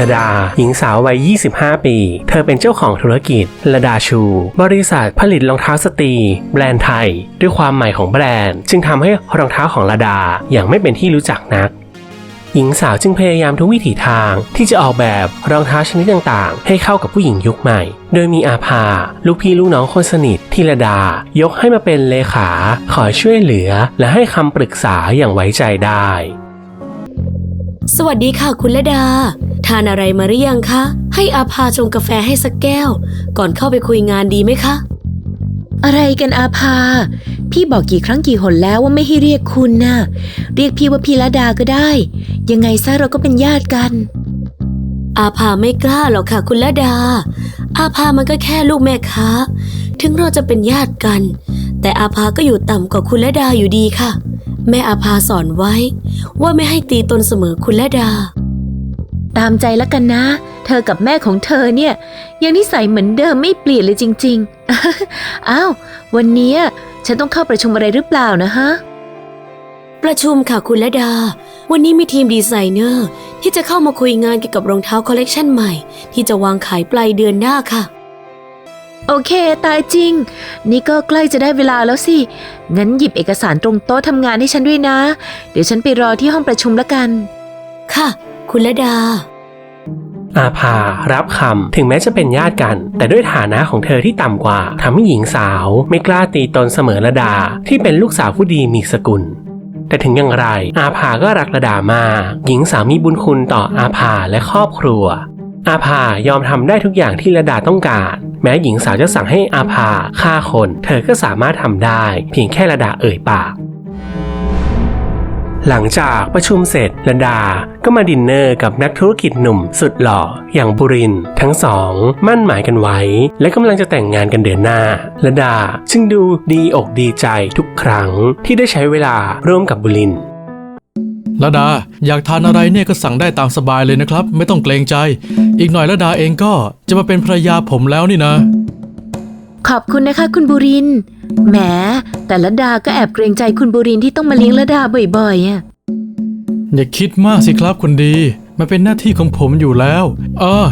ระดา หญิงสาววัย 25 ปี เธอเป็นเจ้าของธุรกิจระดาชู บริษัทผลิตรองเท้าสตรี แบรนด์ไทย ด้วยความใหม่ของแบรนด์ จึงทำให้รองเท้าของระดาอย่างไม่เป็นที่รู้จักนักหญิงสาวจึงพยายามทุกวิถีทางที่จะออกแบบรองเท้าชนิดต่างๆ ให้เข้ากับผู้หญิงยุคใหม่ โดยมีอาภา ลูกพี่ลูกน้องคนสนิทที่ระดา ยกให้มาเป็นเลขาคอช่วยเหลือและให้คำปรึกษาอย่างไว้ใจได้ สวัสดีค่ะคุณละดา ทานอะไรมาหรือยังคะ ให้อาภาชงกาแฟให้สักแก้ว ก่อนเข้าไปคุยงานดีไหมคะ อะไรกันอาภา พี่บอกกี่ครั้งกี่หนแล้วว่าไม่ให้เรียกคุณน่ะ เรียกพี่ว่าพี่ละดาก็ได้ ยังไงซะเราก็เป็นญาติกัน อาภาไม่กล้าหรอกค่ะ คุณละดา อาภามันก็แค่ลูกแม่ค้า ถึงเราจะเป็นญาติกัน แต่อาภาก็อยู่ต่ำกว่าคุณละดาอยู่ดีค่ะ แม่อาภาสอนไว้ ว่าไม่ให้ตีตนเสมอคุณละดา ตามใจแล้วกันนะ เธอกับแม่ของเธอเนี่ย ยังนิสัยเหมือนเดิมไม่เปลี่ยนเลยจริง ๆ อ้าว วันเนี้ยฉันต้องเข้าประชุมอะไรหรือเปล่านะฮะ ประชุมค่ะคุณละดา วันนี้มีทีมดีไซเนอร์ ที่จะเข้ามาคุยงานเกี่ยวกับรองเท้าคอลเลกชันใหม่ ที่จะวางขายปลายเดือนหน้าค่ะ โอเค ตายจริง นี่ก็ใกล้จะได้เวลาแล้วสิ งั้นหยิบเอกสารตรงโต๊ะทำงานให้ฉันด้วยนะ เดี๋ยวฉันไปรอที่ห้องประชุมแล้วกัน ค่ะ คุณละดา อาภารับคำถึงแม้จะเป็นญาติกัน แต่ด้วยฐานะของเธอที่ต่ำกว่าทำให้หญิงสาวไม่กล้าตีตนเสมอระดา ที่เป็นลูกสาวผู้ดีมีสกุล แต่ถึงอย่างไร อาภาก็รักระดามากหญิงสาวมีบุญคุณต่ออาภาและครอบครัว อาภายอมทำได้ทุกอย่างที่ระดาต้องการ แม้หญิงสาวจะสั่งให้อาภาฆ่าคน เธอก็สามารถทำได้ เพียงแค่ระดาเอ่ยปากหลังจากประชุมเสร็จระดา ก็มาดินเนอร์กับนักธุรกิจหนุ่มสุดหล่อ อย่างบุริน ทั้งสอง มั่นหมายกันไว้ และกำลังจะแต่งงานกันเดือนหน้าระดาจึงดูดีอกดีใจทุกครั้งที่ได้ใช้เวลาร่วมกับบุรินท ร์ระดา อยากทานอะไรเนี่ยก็สั่งได้ตามสบายเลยนะครับ ไม่ต้องเกรงใจ อีกหน่อยระดาเองก็จะมาเป็นภรรยาผมแล้วนี่นะ ขอบคุณนะคะ คุณบุรินทร์แหมแต่ละดาก็แอบเกรงใจคุณบุรินทร์ที่ต้องมาเลี้ยงละดาบ่อยๆอะอย่าคิดมากสิครับคุณดี มันเป็นหน้าที่ของผมอยู่แล้วเออ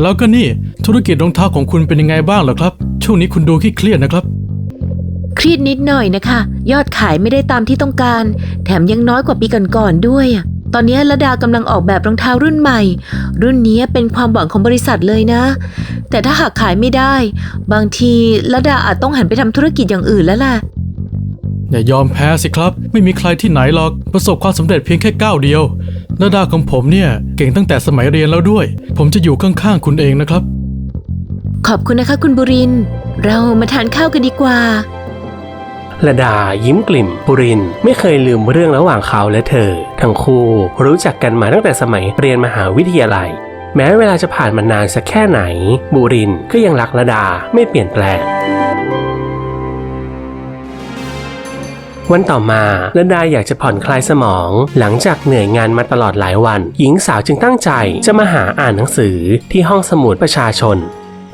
แล้วก็นี่ธุรกิจรองเท้าของคุณเป็นยังไงบ้างเหรอครับ ช่วงนี้คุณดูขี้เครียดนะครับ เครียดนิดหน่อยนะคะ ยอดขายไม่ได้ตามที่ต้องการ แถมยังน้อยกว่าปีก่อนๆด้วยอะตอนนี้ละดากำลังออกแบบรองเท้ารุ่นใหม่ รุ่นนี้เป็นความหวังของบริษัทเลยนะ แต่ถ้าหากขายไม่ได้ บางทีละดาอาจต้องหันไปทำธุรกิจอย่างอื่นแล้วล่ะอย่ายอมแพ้สิครับ ไม่มีใครที่ไหนหรอกประสบความสำเร็จเพียงแค่ก้าวเดียวระดาของผมเนี่ยเก่งตั้งแต่สมัยเรียนแล้วด้วย ผมจะอยู่ข้างๆคุณเองนะครับ ขอบคุณนะคะคุณบุรินทร์เรามาทานข้าวกันดีกว่า ระดายิ้มกลิ่มบุริน ไม่เคยลืมเรื่องระหว่างเขาและเธอ ทั้งคู่รู้จักกันมาตั้งแต่สมัยเรียนมหาวิทยาลัย แม้เวลาจะผ่านมานานสักแค่ไหน บุรินก็ยังรักระดาไม่เปลี่ยนแปลงวันต่อมาระดาอยากจะผ่อนคลายสมอง หลังจากเหนื่อยงานมาตลอดหลายวัน หญิงสาวจึงตั้งใจจะมาหาอ่านหนังสือที่ห้องสมุดประชาชน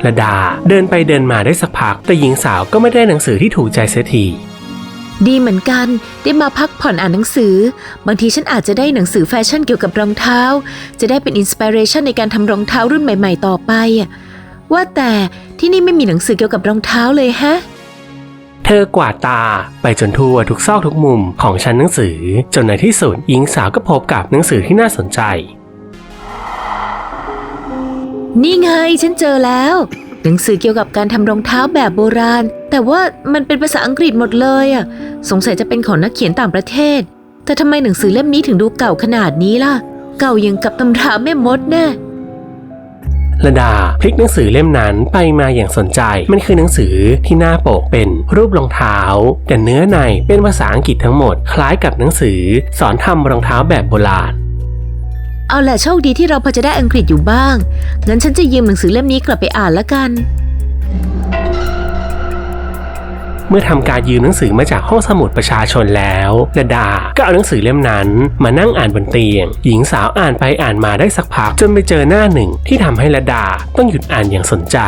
ระดาเดินไปเดินมาได้สักพัก แต่หญิงสาวก็ไม่ได้หนังสือที่ถูกใจเสียที ดีเหมือนกันได้มาพักผ่อนอ่านหนังสือ บางทีฉันอาจจะได้หนังสือแฟชั่นเกี่ยวกับรองเท้า จะได้เป็นอินสปิเรชันในการทำรองเท้ารุ่นใหม่ ๆ ต่อไป ว่าแต่ที่นี่ไม่มีหนังสือเกี่ยวกับรองเท้าเลยฮะ เธอกวาดตาไปจนทั่วทุกซอกทุกมุมของชั้นหนังสือ จนในที่สุดหญิงสาวก็พบกับหนังสือที่น่าสนใจ นี่ไงฉันเจอแล้ว หนังสือเกี่ยวกับการทำรองเท้าแบบโบราณ แต่ว่ามันเป็นภาษาอังกฤษหมดเลยอะ สงสัยจะเป็นของนักเขียนต่างประเทศ แต่ทำไมหนังสือเล่มนี้ถึงดูเก่าขนาดนี้ล่ะ เก่าอย่างกับตำราแม่มดแน่ระดาพลิกหนังสือเล่มนั้นไปมาอย่างสนใจ มันคือหนังสือที่หน้าปกเป็นรูปรองเท้า แต่เนื้อในเป็นภาษาอังกฤษทั้งหมด คล้ายกับหนังสือสอนทำรองเท้าแบบโบราณ เอาแหละโชคดีที่เราพอจะได้อังกฤษอยู่บ้าง งั้นฉันจะยืมหนังสือเล่มนี้กลับไปอ่านละกัน เมื่อทำการยืมหนังสือมาจากห้องสมุดประชาชนแล้วระดาก็เอาหนังสือเล่มนั้น มานั่งอ่านบนเตียง หญิงสาวอ่านไปอ่านมาได้สักพักจนไปเจอหน้าหนึ่งที่ทำให้ระดาต้องหยุดอ่านอย่างสนใจ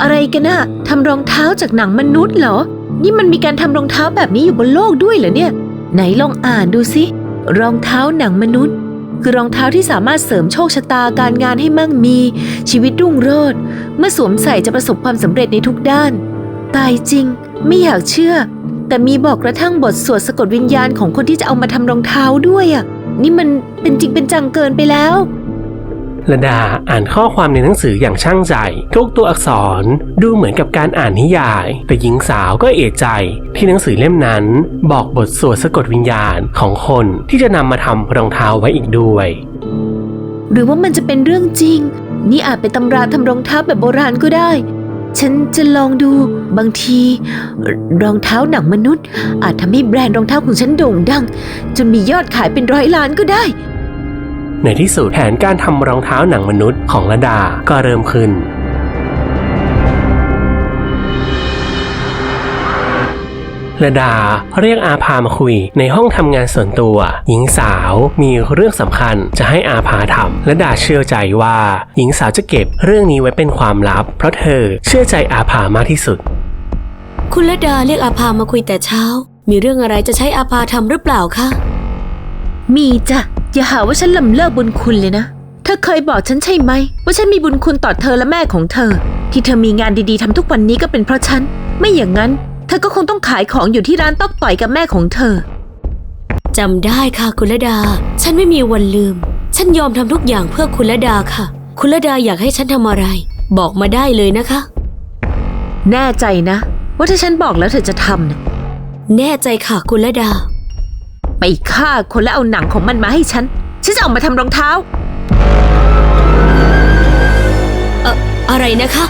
อะไรกันน่ะทำรองเท้าจากหนังมนุษย์เหรอ นี่มันมีการทำรองเท้าแบบนี้อยู่บนโลกด้วยเหรอเนี่ย ไหนลองอ่านดูสิ รองเท้าหนังมนุษย์ คือรองเท้าที่สามารถเสริมโชคชะตาการงานให้มั่งมีชีวิตรุ่งโรจน์เมื่อสวมใส่จะประสบความสำเร็จในทุกด้าน ตายจริง ไม่อยากเชื่อ แต่มีบอกกระทั่งบทสวดสะกดวิญญาณของคนที่จะเอามาทำรองเท้าด้วยอะนี่มันเป็นจริงเป็นจังเกินไปแล้ว ระดาอ่านข้อความในหนังสืออย่างช่างใจ ทุกตัวอักษรดูเหมือนกับการอ่านนิยาย แต่หญิงสาวก็เอะใจ ที่หนังสือเล่มนั้น บอกบทสวดสะกดวิญญาณของคนที่จะนำมาทำรองเท้าไว้อีกด้วย หรือว่ามันจะเป็นเรื่องจริง นี่อาจเป็นตำราทำรองเท้าแบบโบราณก็ได้ ฉันจะลองดูบางที รองเท้าหนังมนุษย์ อาจทำให้แบรนด์รองเท้าของฉันโด่งดัง จนมียอดขายเป็นร้อยล้านก็ได้ ในที่สุดแผนการทำรองเท้าหนังมนุษย์ของระดาก็เริ่มขึ้นระดาเรียกอาภามาคุยในห้องทำงานส่วนตัว หญิงสาวมีเรื่องสำคัญจะให้อาภาทำระดาเชื่อใจว่า หญิงสาวจะเก็บเรื่องนี้ไว้เป็นความลับ เพราะเธอเชื่อใจอาภามากที่สุด คุณละดาเรียกอาภามาคุยแต่เช้า มีเรื่องอะไรจะใช้อาภาทำหรือเปล่าคะมีจ้ะ อย่าหาว่าฉันลำเลิกบุญคุณเลยนะ เธอเคยบอกฉันใช่ไหม ว่าฉันมีบุญคุณต่อเธอและแม่ของเธอ ที่เธอมีงานดีๆทำทุกวันนี้ก็เป็นเพราะฉัน ไม่อย่างนั้น เธอก็คงต้องขายของอยู่ที่ร้านตอกต่อยกับแม่ของเธอจำได้ค่ะคุณละดา ฉันไม่มีวันลืม ฉันยอมทำทุกอย่างเพื่อคุณละดาค่ะ คุณละดาอยากให้ฉันทำอะไร บอกมาได้เลยนะคะ แน่ใจนะ ว่าถ้าฉันบอกแล้วเธอจะทำนะแน่ใจค่ะคุณละดา ไปฆ่าคนแล้วเอาหนังของมันมาให้ฉัน ฉันจะเอามาทำรองเท้า เอ่ออะไรนะคะ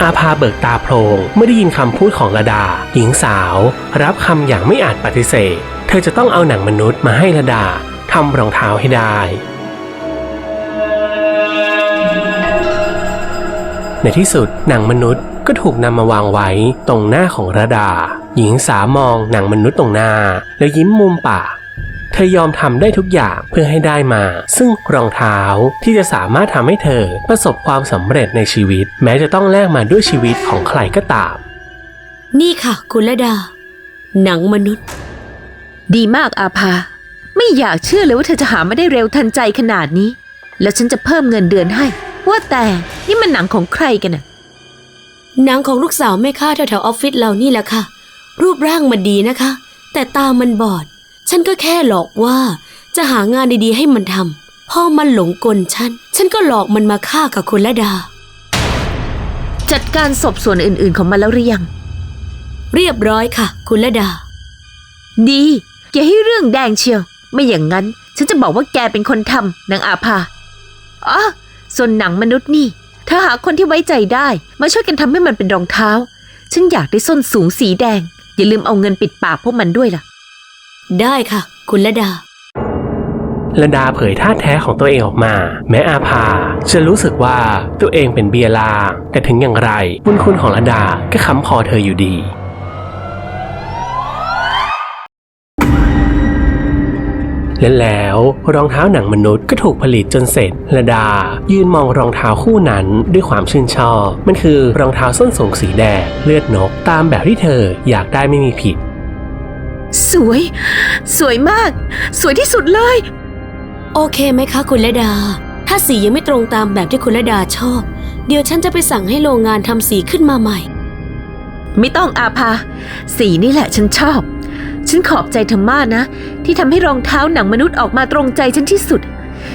อาภาเบิกตาโพลงเมื่อได้ยินคำพูดของระดา หญิงสาว รับคำอย่างไม่อาจปฏิเสธ เธอจะต้องเอาหนังมนุษย์มาให้ระดาทำรองเท้าให้ได้ ในที่สุดหนังมนุษย์ก็ถูกนำมาวางไว้ตรงหน้าของระดา หญิงสาวมองหนังมนุษย์ตรงหน้า แล้วยิ้มมุมปาก เธอยอมทำได้ทุกอย่างเพื่อให้ได้มา ซึ่งรองเท้าที่จะสามารถทำให้เธอประสบความสำเร็จในชีวิต แม้จะต้องแลกมาด้วยชีวิตของใครก็ตาม นี่ค่ะ คุณละดา หนังมนุษย์ ดีมากอาภา ไม่อยากเชื่อเลยว่าเธอจะหามาได้เร็วทันใจขนาดนี้ แล้วฉันจะเพิ่มเงินเดือนให้ ว่าแต่นี่มันหนังของใครกันน่ะ หนังของลูกสาวแม่ค้าแถวๆออฟฟิศเรานี่แหละค่ะ รูปร่างมันดีนะคะ แต่ตามันบอด ฉันก็แค่หลอกว่าจะหางานดีๆให้มันทำพอมันหลงกลฉัน ฉันก็หลอกมันมาฆ่ากับคุณละดา จัดการศพส่วนอื่นๆของมันแล้วหรือยัง เรียบร้อยค่ะ คุณละดา ดีอย่าให้เรื่องแดงเชียว ไม่อย่างนั้น ฉันจะบอกว่าแกเป็นคนทำนางอาภาอ๋อส่วนหนังมนุษย์นี่เธอหาคนที่ไว้ใจได้ มาช่วยกันทำให้มันเป็นรองเท้า ฉันอยากได้ส้นสูงสีแดง อย่าลืมเอาเงินปิดปากพวกมันด้วยล่ะ ได้ค่ะ คุณละดาระดาเผยท่าแท้ของตัวเองออกมา แม้อาภาจะรู้สึกว่าตัวเองเป็นเบียร์ลางแต่ถึงอย่างไรบุญคุณของระดาก็ค้ำคอเธออยู่ดี และแล้วรองเท้าหนังมนุษย์ก็ถูกผลิตจนเสร็จระดา ยืนมองรองเท้าคู่นั้นด้วยความชื่นชอบ มันคือรองเท้าส้นสูงสีแดงเลือดนกตามแบบที่เธออยากได้ไม่มีผิด สวย สวยมาก สวยที่สุดเลย โอเคไหมคะคุณละดา ถ้าสียังไม่ตรงตามแบบที่คุณละดาชอบ เดี๋ยวฉันจะไปสั่งให้โรงงานทำสีขึ้นมาใหม่ ไม่ต้องอาภาสีนี่แหละฉันชอบ ฉันขอบใจเธอมากนะ ที่ทำให้รองเท้าหนังมนุษย์ออกมาตรงใจฉันที่สุด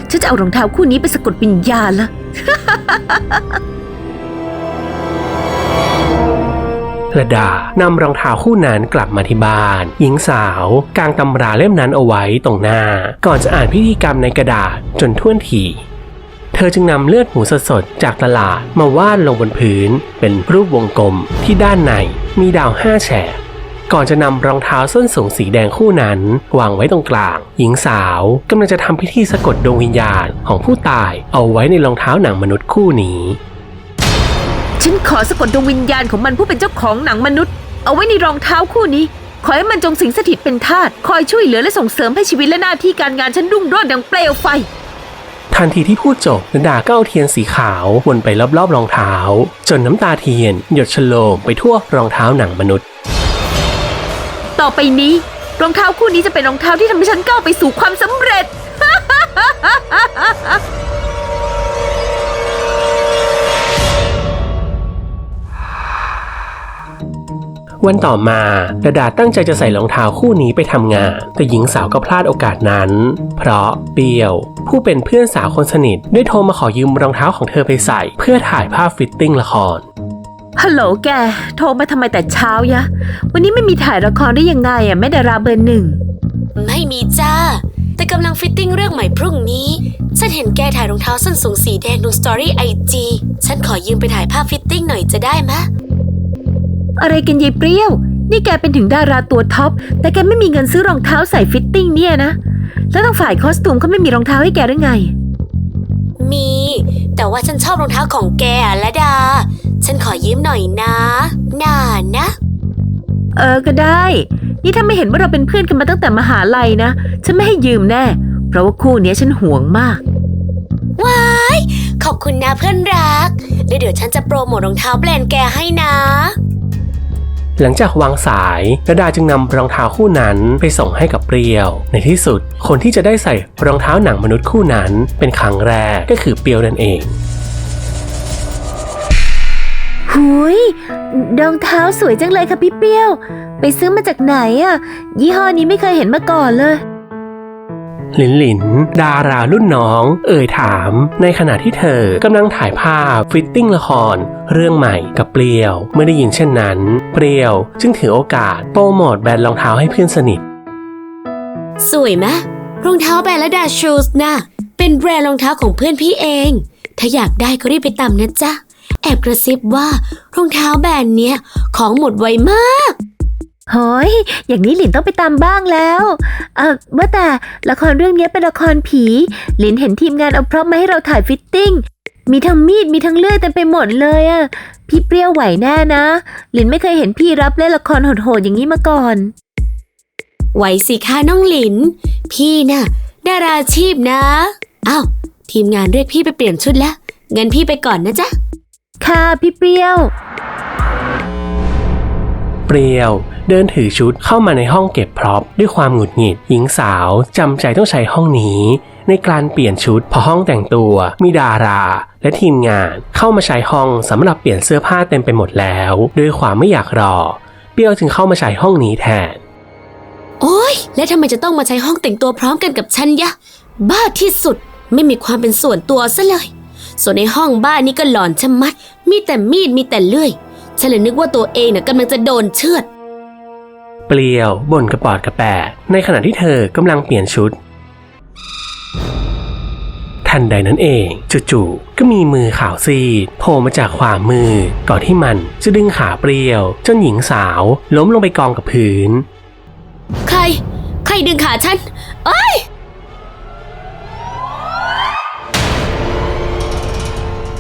ฉันจะเอารองเท้าคู่นี้ไปสะกดวิญญาณละ ระดานำรองเท้าคู่นั้นกลับมาที่บ้าน หญิงสาวกางตำราเล่มนั้นเอาไว้ตรงหน้า ก่อนจะอ่านพิธีกรรมในกระดาษจนท่วนทีเธอจึงนำเลือดหมูสดๆจากตลาดมาวาดลงบนพื้น เป็นรูปวงกลมที่ด้านในมีดาวห้าแฉก ก่อนจะนำรองเท้าส้นสูงสีแดงคู่นั้น วางไว้ตรงกลาง หญิงสาวกำลังจะทำพิธีสะกดดวงวิญญาณของผู้ตายเอาไว้ในรองเท้าหนังมนุษย์คู่นี้ ฉันขอสะกดดวงวิญญาณของมันผู้เป็นเจ้าของหนังมนุษย์ เอาไว้ในรองเท้าคู่นี้ ขอให้มันจงสิงสถิตเป็นทาสคอยช่วยเหลือและส่งเสริมให้ชีวิตและหน้าที่การงานฉันรุ่งโรจน์ดังเปลวไฟทันทีที่พูดจบนดาก็เอาเทียนสีขาววนไปรอบๆรองเท้า จนน้ำตาเทียน หยดฉโลมไปทั่วรองเท้าหนังมนุษย์ ต่อไปนี้รองเท้าคู่นี้จะเป็นรองเท้าที่ทำให้ฉันก้าวไปสู่ความสำเร็จ วันต่อมาดาดาตั้งใจจะใส่รองเท้าคู่นี้ไปทำงาน แต่หญิงสาวก็พลาดโอกาสนั้น เพราะเปียว ผู้เป็นเพื่อนสาวคนสนิท ได้โทรมาขอยืมรองเท้าของเธอไปใส่ เพื่อถ่ายภาพฟิตติ้งละคร ฮัลโหลแก โทรมาทำไมแต่เช้ายะ วันนี้ไม่มีถ่ายละครได้ยังไงอะแม่ดาราเบอร์หนึ่ง ไม่มีจ้า แต่กำลังฟิตติ้งเรื่องใหม่พรุ่งนี้ ฉันเห็นแกถ่ายรองเท้าส้นสูงสีแดงลงสตอรี่ไอจีฉันขอยืมไปถ่ายภาพฟิตติ้งหน่อยจะได้มะ อะไรกันยายเปรี้ยว นี่แกเป็นถึงดาราตัวท็อป แต่แกไม่มีเงินซื้อรองเท้าใส่ฟิตติ้งเนี่ยนะ แล้วทางฝ่ายคอสตูมเขาไม่มีรองเท้าให้แกหรือไง มี แต่ว่าฉันชอบรองเท้าของแกอะละดา ฉันขอยืมหน่อยนะ น่านะ เออก็ได้ นี่ถ้าไม่เห็นว่าเราเป็นเพื่อนกันมาตั้งแต่มหาลัยนะ ฉันไม่ให้ยืมแน่ เพราะว่าคู่เนี้ยฉันห่วงมาก ว้าย ขอบคุณนะเพื่อนรัก แล้วเดี๋ยวฉันจะโปรโมทรองเท้าแบรนด์แกให้นะ หลังจากวางสายดาดาจึงนำรองเท้าคู่นั้นไปส่งให้กับเปรียว ในที่สุดคนที่จะได้ใส่รองเท้าหนังมนุษย์คู่นั้นเป็นครั้งแรกก็คือเปรียวนั่นเอง หุยรองเท้าสวยจังเลยค่ะพี่เปรี้ยว ไปซื้อมาจากไหนอะยี่ห้อนี้ไม่เคยเห็นมาก่อนเลย หลินหลิน ดารารุ่นน้อง เอ่ยถาม ในขณะที่เธอกำลังถ่ายภาพฟิตติ้งละคร เรื่องใหม่กับเปรียวเมื่อได้ยินเช่นนั้น เปรียวจึงถือโอกาสโปรโมทแบรนด์รองเท้าให้เพื่อนสนิท สวยไหมรองเท้าแบรนด์ละดาชูสนะเป็นแบรนด์รองเท้าของเพื่อนพี่เอง ถ้าอยากได้ก็รีบไปตามนะจ๊ะ แอบกระซิบว่ารองเท้าแบรนด์เนี้ยของหมดไวมาก โหย อย่างนี้หลินต้องไปตามบ้างแล้ว เออว่าแต่ละครเรื่องนี้เป็นละครผี หลินเห็นทีมงานเอาพร็อพมาให้เราถ่ายฟิตติ้ง มีทั้งมีดมีทั้งเลื่อยเต็มไปหมดเลยอะพี่เปรี้ยวไหวแน่นะ หลินไม่เคยเห็นพี่รับเล่นละครโหดๆอย่างนี้มาก่อน ไหวสิคะน้องหลิน พี่น่ะดาราอาชีพนะ อ้าวทีมงานเรียกพี่ไปเปลี่ยนชุดแล้ว งั้นพี่ไปก่อนนะจ๊ะ ค่ะพี่เปรี้ยว เปรียว เดินถือชุดเข้ามาในห้องเก็บพร็อพด้วยความหงุดหงิด หญิงสาวจำใจต้องใช้ห้องนี้ ในการเปลี่ยนชุดพอห้องแต่งตัวมีดารา และทีมงานเข้ามาใช้ห้องสำหรับเปลี่ยนเสื้อผ้าเต็มไปหมดแล้วด้วยความไม่อยากรอ เปรียวจึงเข้ามาใช้ห้องนี้แทน โอ๊ยแล้วทำไมจะต้องมาใช้ห้องแต่งตัวพร้อมกันกับฉันยะ บ้าที่สุด ไม่มีความเป็นส่วนตัวซะเลย ส่วนในห้องบ้านนี่ก็หลอนชะมัด มีแต่มีดมีแต่เลื่อย ฉันเลยนึกว่าตัวเองน่ะกำลังจะโดนเชือด เปลี่ยวบ่นกระปอดกระแปะในขณะที่เธอกำลังเปลี่ยนชุด ทันใดนั้นเองจู่ๆก็มีมือขาวซีดโผล่มาจากขวามือ ก่อนที่มันจะดึงขาเปรียว จนหญิงสาว ล้มลงไปกองกับพื้น ใคร ใครดึงขาฉัน เอ้ย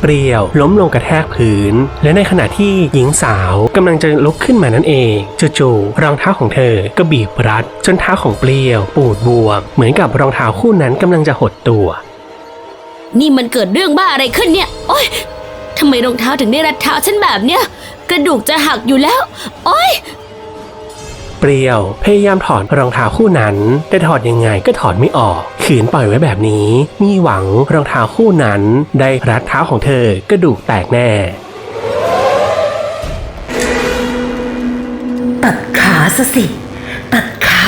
เปรียว ล้มลงกระแทกพื้น และในขณะที่หญิงสาวกำลังจะลุกขึ้นมานั่นเองจู่ๆรองเท้าของเธอก็บีบรัด จนเท้าของเปรียว ปูดบวม เหมือนกับรองเท้าคู่นั้นกำลังจะหดตัว นี่มันเกิดเรื่องบ้าอะไรขึ้นเนี่ย โอ๊ยทำไมรองเท้าถึงได้รัดเท้าฉันแบบเนี้ยกระดูกจะหักอยู่แล้ว โอ๊ย เปรียว พยายามถอดรองเท้าคู่นั้น แต่ถอดยังไงก็ถอดไม่ออก ขืนปล่อยไว้แบบนี้ มีหวังรองเท้าคู่นั้น ได้รัดเท้าของเธอกระดูกแตกแน่ตัดขาซะสิ ตัดขา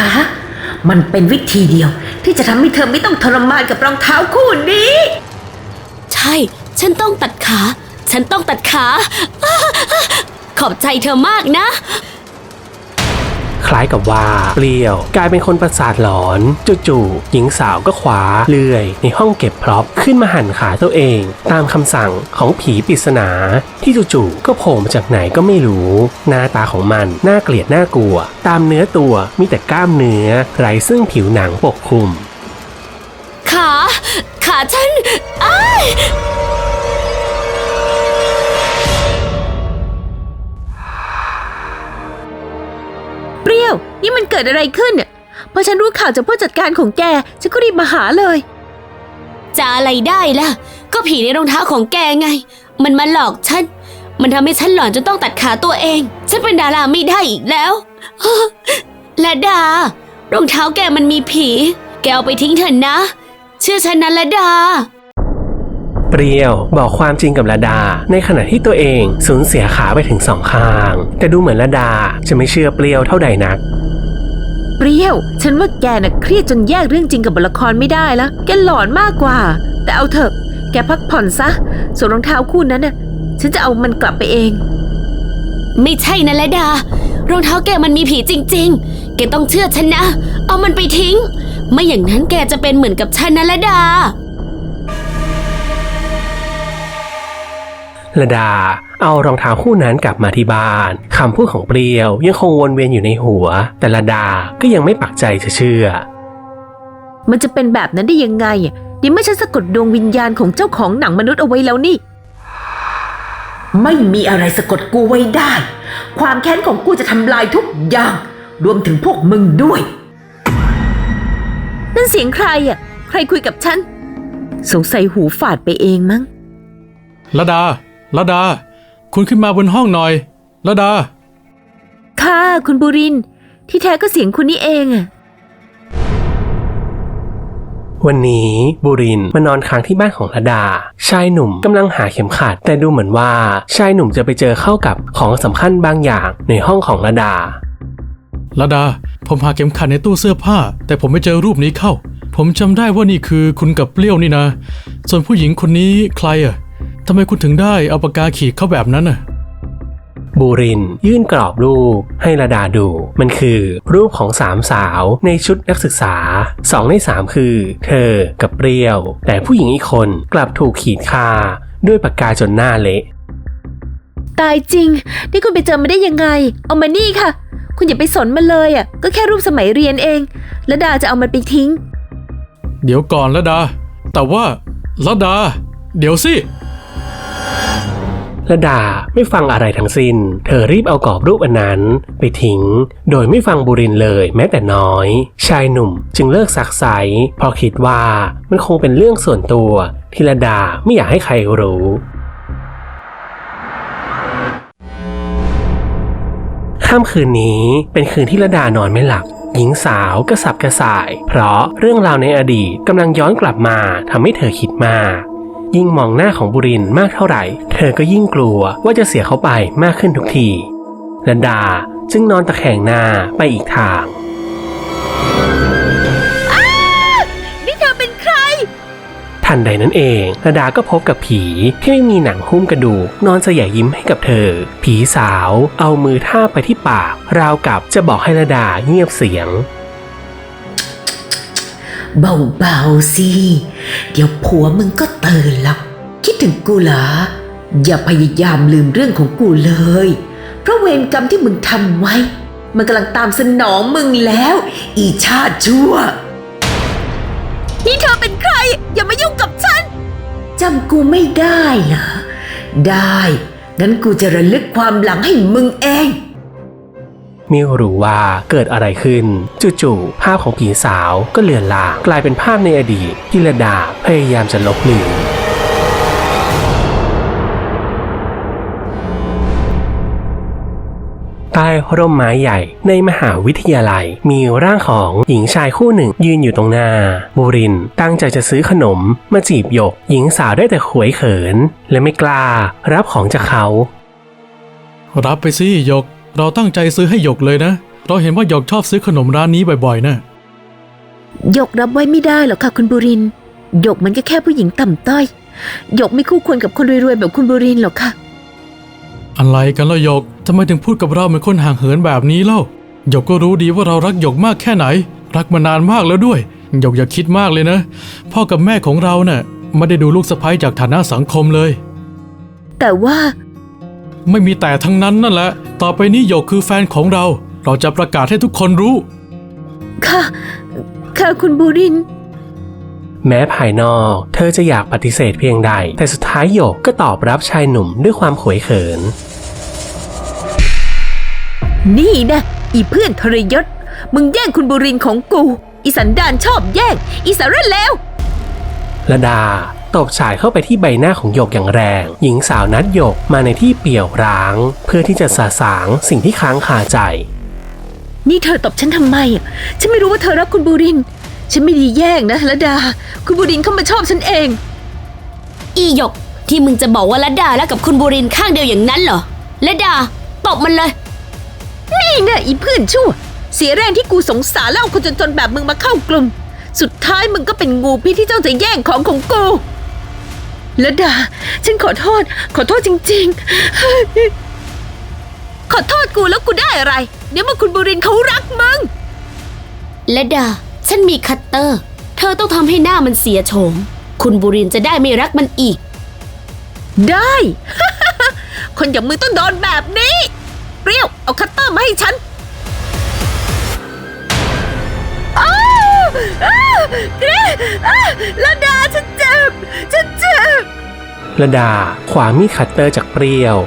มันเป็นวิธีเดียว ที่จะทำให้เธอไม่ต้องทรมานกับรองเท้าคู่นี้ ใช่ ฉันต้องตัดขา ฉันต้องตัดขา ขอบใจเธอมากนะ คล้ายกับว่าเปรียว กลายเป็นคนประสาทหลอนจู่ๆหญิงสาวก็ขวาเลื่อย ในห้องเก็บพร็อพขึ้นมาหั่นขาตัวเอง ตามคำสั่งของผีปริศนา ที่จู่ๆก็โผล่มาจากไหนก็ไม่รู้ หน้าตาของมันน่าเกลียดน่ากลัว ตามเนื้อตัวมีแต่กล้ามเนื้อไร้ซึ่งผิวหนังปกคลุม ขา ขาฉันอ้าย เกิดอะไรขึ้นเนี่ยพอฉันรู้ข่าวจากผู้จัดการของแก ฉันก็รีบมาหาเลย จะอะไรได้ล่ะ ก็ผีในรองเท้าของแกไง มันมาหลอกฉัน มันทำให้ฉันหลอนจนต้องตัดขาตัวเอง ฉันเป็นดาราไม่ได้อีกแล้วและดา รองเท้าแกมันมีผี แกเอาไปทิ้งเถอะนะ เชื่อฉันนะละดาเปรียวบอกความจริงกับระดา ในขณะที่ตัวเองสูญเสียขาไปถึงสองข้าง แต่ดูเหมือนระดาจะไม่เชื่อเปรียวเท่าใดนักเป รี้ยว ฉันว่าแกน่ะเครียดจนแยกเรื่องจริงกับบทละครไม่ได้แล้วแกหลอนมากกว่า แต่เอาเถอะ แกพักผ่อนซะ ส่วนรองเท้าคู่นั้นน่ะ ฉันจะเอามันกลับไปเอง ไม่ใช่นะละดา รองเท้าแกมันมีผีจริง ๆ แกต้องเชื่อฉันนะ เอามันไปทิ้ง ไม่อย่างนั้นแกจะเป็นเหมือนกับฉันนะละดา ระดา เอารองเท้าคู่นั้นกลับมาที่บ้านคำพูดของเปรียวยังคงวนเวียนอยู่ในหัว แต่ระดาก็ยังไม่ปักใจจะเชื่อ มันจะเป็นแบบนั้นได้ยังไงอะนี่ไม่ใช่สะกดดวงวิญญาณของเจ้าของหนังมนุษย์เอาไว้แล้วนี่ ไม่มีอะไรสะกดกูไว้ได้ ความแค้นของกูจะทำลายทุกอย่าง รวมถึงพวกมึงด้วย นั่นเสียงใครอะ ใครคุยกับฉัน สงสัยหูฝาดไปเองมั้ง ละดา ละดา คุณขึ้นมาบนห้องหน่อยละดา ค่ะ คุณบุรินทร์ที่แท้ก็เสียงคุณนี่เองอะวันนี้บุรินทร์มานอนค้างที่บ้านของระดา ชายหนุ่มกำลังหาเข็มขัด แต่ดูเหมือนว่าชายหนุ่มจะไปเจอเข้ากับของสำคัญบางอย่างในห้องของระดา ละดา ผมหาเข็มขัดในตู้เสื้อผ้า แต่ผมไม่เจอรูปนี้เข้า ผมจำได้ว่านี่คือคุณกับเปรี้ยวนี่นะ ส่วนผู้หญิงคนนี้ใครอะ ทำไมคุณถึงได้เอาปากกาขีดเข้าแบบนั้นน่ะ บูรินทร์ยื่นกรอบรูปให้ระดาดู มันคือรูปของสามสาวในชุดนักศึกษาสองในสามคือ เธอกับเปรี้ยว แต่ผู้หญิงอีกคนกลับถูกขีดคาด้วยปากกาจนหน้าเละ ตายจริง นี่คุณไปเจอมาได้ยังไง เอามานี่ค่ะ คุณอย่าไปสนมันเลยอะ ก็แค่รูปสมัยเรียนเองแล้วดาจะเอามันไปทิ้ง เดี๋ยวก่อนละดา แต่ว่าละดา เดี๋ยวสิ ระดาไม่ฟังอะไรทั้งสิน้น เธอรีบเอากรอบรูปอันนั้น ไปทิ้ง โดยไม่ฟังบุรินเลยแม้แต่น้อย ชายหนุ่มจึงเลิกซักไซเพราะคิดว่ามันคงเป็นเรื่องส่วนตัวที่ระดาไม่อยากให้ใครรู้ค่ำคืนนี้เป็นคืนที่ระดานอนไม่หลับหญิงสาวกระสับกระส่าย เพราะเรื่องราวในอดีตกำลังย้อนกลับมาทำให้เธอคิดมาก ยิ่งมองหน้าของบุรินทร์มากเท่าไหร่ เธอก็ยิ่งกลัวว่าจะเสียเขาไปมากขึ้นทุกทีระดาจึงนอนตะแคงหน้าไปอีกทางนี่เธอเป็นใคร ทันใดนั้นเองระดาก็พบกับผีที่ไม่มีหนังหุ้มกระดูกนอนเสยยิ้มให้กับเธอ ผีสาวเอามือทาบไปที่ปาก ราวกับจะบอกให้ระดาเงียบเสียง เบาๆสิ เดี๋ยวผัวมึงก็ตื่นหรอกคิดถึงกูเหรอ อย่าพยายามลืมเรื่องของกูเลย เพราะเวรกรรมที่มึงทำไว้ มันกำลังตามสนองมึงแล้ว อีชาติชั่ว นี่เธอเป็นใคร อย่ามายุ่งกับฉันจำกูไม่ได้เหรอ ได้ งั้นกูจะระลึกความหลังให้มึงเอง ไม่รู้ว่าเกิดอะไรขึ้น จู่ๆภาพของผีสาวก็เลือนลางกลายเป็นภาพในอดีตที่ระดาพยายามจะลบลืมใต้ร่มไม้ใหญ่ในมหาวิทยาลัย มีร่างของหญิงชายคู่หนึ่งยืนอยู่ตรงหน้า บูรินตั้งใจจะซื้อขนมมาจีบหยก หญิงสาวได้แต่ขวยเขิน และไม่กล้ารับของจากเขา รับไปสิหยก เราตั้งใจซื้อให้หยกเลยนะ เราเห็นว่าหยกชอบซื้อขนมร้านนี้บ่อยๆนะหยกรับไว้ไม่ได้หรอกค่ะคุณบุรินทร์หยกมันก็แค่ผู้หญิงต่ำต้อยหยกไม่คู่ควรกับคนรวยๆแบบคุณบุรินทร์หรอกค่ะ อะไรกันล่ะหยกทำไมถึงพูดกับเราเหมือนคนห่างเหินแบบนี้เล่าหยกก็รู้ดีว่าเรารักหยกมากแค่ไหน รักมานานมากแล้วด้วยหยกอย่าคิดมากเลยนะ พ่อกับแม่ของเราเนะ่ะไม่ได้ดูลูกสะใภ้จากฐานะสังคมเลย แต่ว่า ไม่มีแต่ทั้งนั้นนั่นแหละ ต่อไปนี้หยกคือแฟนของเรา เราจะประกาศให้ทุกคนรู้ ค่ะ ค่ะคุณบุรินทร์แม้ภายนอก เธอจะอยากปฏิเสธเพียงใด แต่สุดท้ายหยกก็ตอบรับชายหนุ่มด้วยความขวยเขิน นี่นะ อีเพื่อนทรยศ มึงแย่งคุณบุรินทร์ของกู อีสันดานชอบแย่ง อีสารเลวระดา ตบฉายเข้าไปที่ใบหน้าของหยกอย่างแรง หญิงสาวนัดหยกมาในที่เปี่ยวร้าง เพื่อที่จะสาสางสิ่งที่ค้างคาใจ นี่เธอตบฉันทำไมอะฉันไม่รู้ว่าเธอรักคุณบุรินทร์ฉันไม่ได้แย่งนะละดา คุณบุรินทร์เข้ามาชอบฉันเอง อีหยกที่มึงจะบอกว่าละดาแล้วกับคุณบุรินทร์ข้างเดียวอย่างนั้นเหรอละดาตบมันเลย นี่นะอีเพื่อนชั่ว เสียแรงที่กูสงสารแล้วเอาคนจนๆแบบมึงมาเข้ากลุ่ม สุดท้ายมึงก็เป็นงูพิษที่เจ้าจะแย่งของของกู ละดา ฉันขอโทษ ขอโทษจริง ๆ ขอโทษกูแล้วกูได้อะไร เดี๋ยวมาคุณบุรินทร์เขารักมึง และดา ฉันมีคัตเตอร์ เธอต้องทำให้หน้ามันเสียโฉม คุณบุรินทร์จะได้ไม่รักมันอีก ได้ คนอย่างมึงต้องโดนแบบนี้ เปรี้ยว เอาคัตเตอร์มาให้ฉัน กรี๊ดอ้าวละดาฉันเจ็บ ฉันเจ็บระดาขวามีดคัตเตอร์จากเปรี้ยว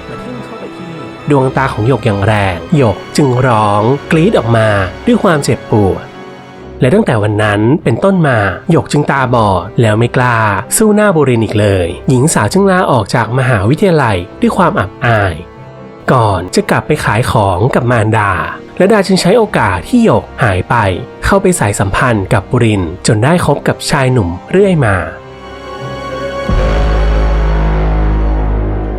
ดวงตาของหยกอย่างแรง หยกจึงร้องกรีดออกมาด้วยความเจ็บปวด และตั้งแต่วันนั้นเป็นต้นมา หยกจึงตาบอด แล้วไม่กล้า สู้หน้าบุรินอีกเลย หญิงสาวจึงลาออกจากมหาวิทยาลัยด้วยความอับอาย ก่อนจะกลับไปขายของกับมารดา และดาจึงใช้โอกาสที่หยกหายไป เข้าไปสายสัมพันธ์กับบุรินจนได้คบกับชายหนุ่มเรื่อยมา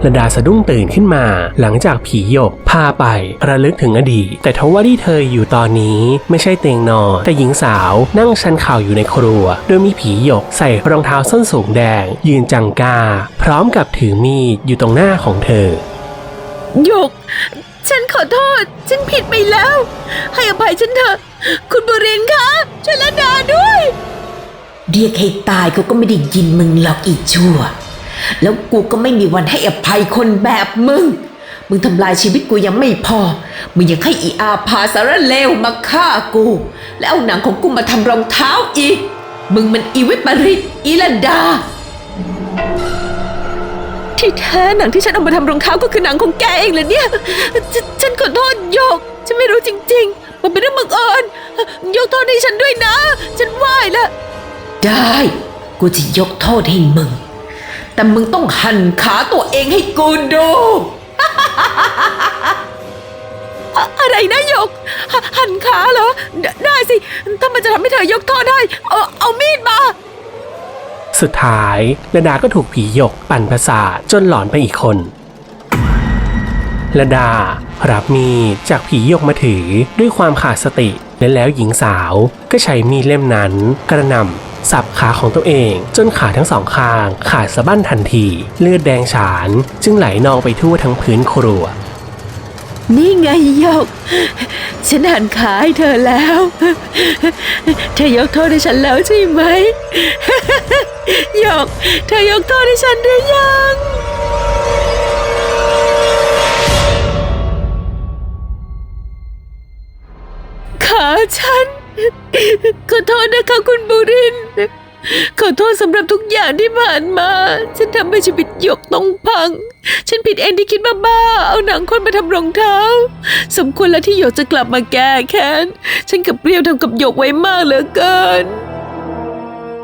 ระดาสะดุ้งตื่นขึ้นมา หลังจากผีหยกพาไประลึกถึงอดีต แต่ทว่าที่เธออยู่ตอนนี้ไม่ใช่เตียงนอน แต่หญิงสาวนั่งชันเข่าอยู่ในครัว โดยมีผีหยกใส่รองเท้าส้นสูงแดง ยืนจังกา พร้อมกับถือมีดอยู่ตรงหน้าของเธอหยก ฉันขอโทษ ฉันผิดไปแล้ว ให้อภัยฉันเถอะ คุณบุรินทร์คะช่วยละดาด้วย เรียกให้ตายเขาก็ไม่ได้ยินมึงหรอกอีชั่ว แล้วกูก็ไม่มีวันให้อภัยคนแบบมึง มึงทำลายชีวิตกูยังไม่พอ มึงยังให้อีอาพาสารเลวมาฆ่ากู แล้วเอาหนังของกูมาทำรองเท้าอีก มึงมันอีวิปริตอีลันดา แท้หนังที่ฉันเอามาทำรองเท้าก็คือหนังของแกเองเหรอเนี่ยฉนฉันขอโทษโยก ฉันไม่รู้จริง ๆ มันเป็นเรื่องบังเอิญยกโทษให้ฉันด้วยนะ ฉันไหว้ละ ได้ กูจะยกโทษให้มึง แต่มึงต้องหั่นขาตัวเองให้กูดูอะอะไรนะโยกหหันขาเหรอไดได้สิ ถ้ามันจะทำให้เธอยกโทษได้ เอาเอามีดมา สุดท้ายระดาก็ถูกผีหยกปั่นประสาทจนหลอนไปอีกคนระดารับมีดจากผีหยกมาถือด้วยความขาดสติ และแล้วหญิงสาวก็ใช้มีดเล่มนั้นกระหน่ำสับขาของตัวเองจนขาทั้งสองข้างขาดสะบั้นทันที เลือดแดงฉานจึงไหลนองไปทั่วทั้งพื้นครัว นี่ไงยก ฉันหันขาให้เธอแล้ว เธอยกโทษให้ฉันแล้วใช่ไหมยก เธอยกโทษให้ฉันหรือยังขาฉันขอโทษนะคะคุณบุรินทร์ ขอโทษสำหรับทุกอย่างที่ผ่านมา ฉันทำให้ชีวิตหยกต้องพัง ฉันผิดเองที่คิดบ้าๆเอาหนังคนมาทำรองเท้า สมควรแล้วที่หยกจะกลับมาแก้แค้น ฉันกับเปรี้ยวทำกับหยกไว้มากเหลือเกิน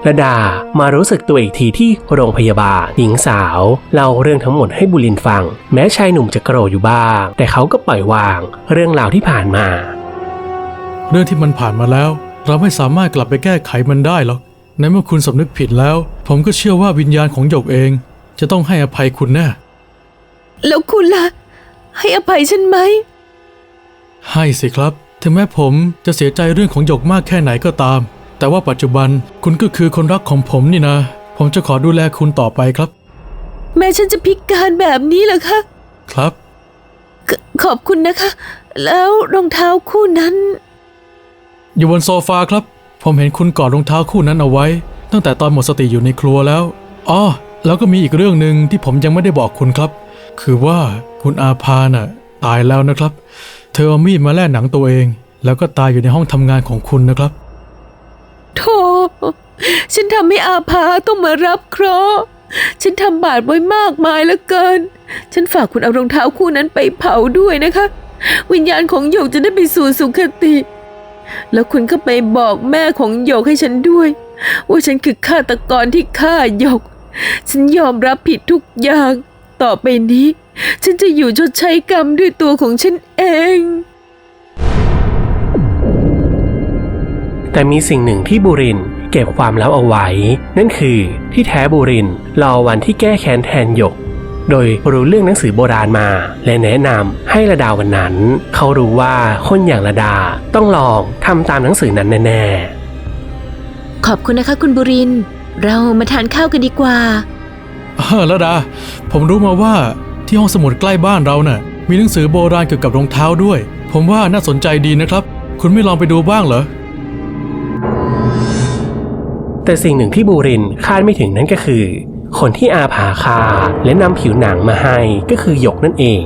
ระดามารู้สึกตัวอีกทีที่โรงพยาบาล หญิงสาวเล่าเรื่องทั้งหมดให้บุรินทร์ฟัง แม้ชายหนุ่มจะโกรธอยู่บ้าง แต่เขาก็ปล่อยวาง เรื่องราวที่ผ่านมา เรื่องที่มันผ่านมาแล้ว เราไม่สามารถกลับไปแก้ไขมันได้หรอก ในเมื่อคุณสำนึกผิดแล้ว ผมก็เชื่อว่าวิญญาณของหยกเอง จะต้องให้อภัยคุณแน่แล้วคุณล่ะ ให้อภัยฉันไหม ให้สิครับ ถึงแม้ผมจะเสียใจเรื่องของหยกมากแค่ไหนก็ตาม แต่ว่าปัจจุบันคุณก็คือคนรักของผมนี่นะ ผมจะขอดูแลคุณต่อไปครับ แม้ฉันจะพิการแบบนี้เหรอคะ ครับขขอบคุณนะคะ แล้วรองเท้าคู่นั้น อยู่บนโซฟาครับ ผมเห็นคุณกอดรองเท้าคู่นั้นเอาไว้ ตั้งแต่ตอนหมดสติอยู่ในครัวแล้วอ๋อแล้วก็มีอีกเรื่องหนึ่งที่ผมยังไม่ได้บอกคุณครับ คือว่าคุณอาพาน่ะตายแล้วนะครับ เธอเอามีดมาแล่หนังตัวเอง แล้วก็ตายอยู่ในห้องทำงานของคุณนะครับโธ่ฉันทำให้อาภาต้องมารับเคราะห์ฉันทำบาปไว้มากมายเหลือเกิน ฉันฝากคุณเอารองเท้าคู่นั้นไปเผาด้วยนะคะ วิญญาณของหยกจะได้ไปสู่สุคติ แล้วคุณก็ไปบอกแม่ของหยกให้ฉันด้วย ว่าฉันคือฆาตกรที่ฆ่าหยก ฉันยอมรับผิดทุกอย่าง ต่อไปนี้ ฉันจะอยู่ชดใช้กรรมด้วยตัวของฉันเองแต่มีสิ่งหนึ่งที่บุรินเก็บความลับเอาไว้ นั่นคือที่แท้บุรินรอวันที่แก้แค้นแทนหยก โดยรู้เรื่องหนังสือโบราณมา และแนะนำให้ระดาวันนั้น เขารู้ว่าคนอย่างระดาต้องลองทำตามหนังสือนั้นแน่ขอบคุณนะคะคุณบุรินทร์เรามาทานข้าวกันดีกว่าเออแล้วดา ผมรู้มาว่าที่ห้องสมุดใกล้บ้านเราน่ะ มีหนังสือโบราณเกี่ยวกับรองเท้าด้วย ผมว่าน่าสนใจดีนะครับ คุณไม่ลองไปดูบ้างเหรอๆแต่สิ่งหนึ่งที่บุรินทร์คาดไม่ถึงนั่นก็คือ คนที่อาผาคาและนำผิวหนังมาให้ก็คือหยกนั่นเอง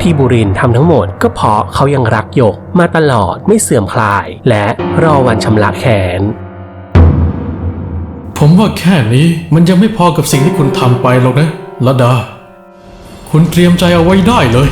ที่บุรินทำทั้งหมดก็เพราะเขายังรักหยกมาตลอดไม่เสื่อมคลาย และรอวันชำระแค้นผมว่าแค่นี้มันยังไม่พอกับสิ่งที่คุณทำไปหรอกนะละดา คุณเตรียมใจเอาไว้ได้เลย